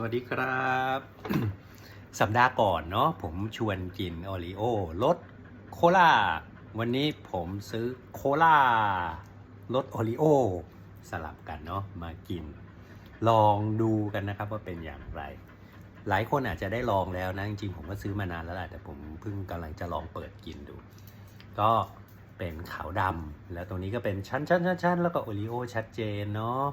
สวัสดีครับ สัปดาห์ก่อนเนาะผมชวนกินโอรีโอรสโคลาวันนี้ผมซื้อโคลารสโอรีโอสลับกันเนาะมากิน ลองดูกันนะครับว่าเป็นอย่างไร หลายคนอาจจะได้ลองแล้วนะ จริงๆ ผมก็ซื้อมานานแล้วแหละแต่ผมเพิ่งกำลังจะลองเปิดกินดู ก็เป็นขาวดำแล้วตรงนี้ก็เป็นชั้นชั้นชั้นชั้นแล้วก็โอรีโอชัดเจนเนาะ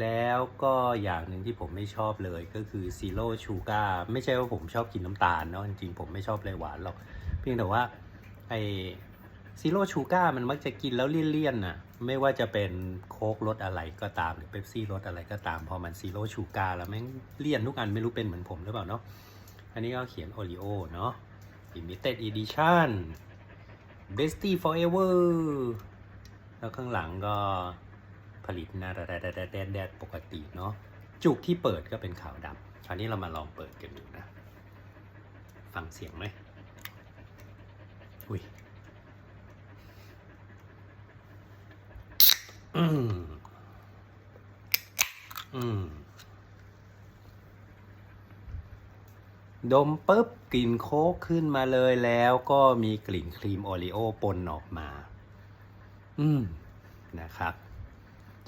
แล้วก็อย่างหนึ่งที่ผมไม่ชอบเลยก็คือซีโร่ชูการ์ไม่ใช่ว่าผมชอบกินน้ำตาลเนาะจริงๆผมไม่ชอบเลยหวานหรอก เพียงแต่ว่าไอซีโร่ชูการ์มันมักจะกินแล้วเลี่ยนๆน่ะไม่ว่าจะเป็นโค้กรสอะไรก็ตามหรือเป๊ปซี่รสอะไรก็ตาม พอมันซีโร่ชูการ์แล้วแม่งเลี่ยนทุกอันไม่รู้เป็นเหมือนผมหรือเปล่าเนาะอันนี้ก็เขียนโอริโอเนาะ limited edition bestie forever แล้วข้างหลังก็ ผลิตหนาแดดแดดแดดแดดปกติเนาะจุกที่เปิดก็เป็นขาวดำคราวนี้เรามาลองเปิดกันดูนะ ฟังเสียงไหมอุ้ยอืมอืมดมปุ๊บกลิ่นโค้กขึ้นมาเลยแล้วก็มีกลิ่นครีมโอรีโอปนออกมา อืมนะครับ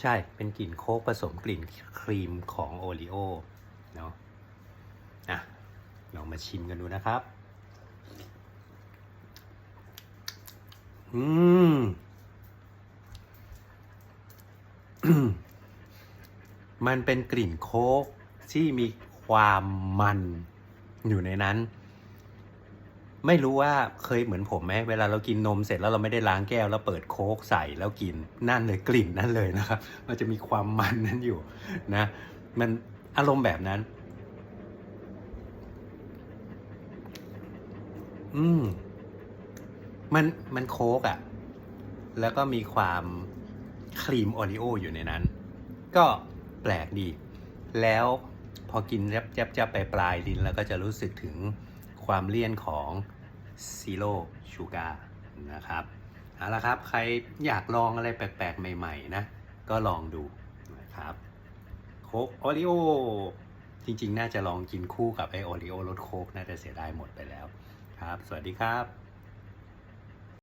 ใช่เป็นกลิ่นโค้กผสมกลิ่นครีมของโอรีโอเนาะอะลองมาชิมกันดูนะครับ อืมมันเป็นกลิ่นโค้กที่มีความมันอยู่ในนั้น ไม่รู้ว่าเคยเหมือนผมไหมเวลาเรากินนมเสร็จแล้วเราไม่ได้ล้างแก้วแล้วเปิดโค้กใส่แล้วกินนั่นเลยกลิ่นนั่นเลยนะครับ มันจะมีความมันนั้นอยู่นะ มันอารมณ์แบบนั้น อืม มันมันโค้กอะ่ะ แล้วก็มีความครีมโอริโออยู่ในนั้น ก็แปลกดี แล้วพอกินแจ๊บแจ๊บแจ๊บไปปลายลิ้นแล้วก็จะรู้สึกถึงความเลี่ยนของ ซีโร่ชูการ์นะครับเอาละครับใครอยากลองอะไรแปลกๆ ใหม่ๆนะ ก็ลองดูนะครับโค้กโอริโอจริงๆ น่าจะลองกินคู่กับไอโอริโอรสโค้กน่าจะเสียดายหมดไปแล้วครับ สวัสดีครับ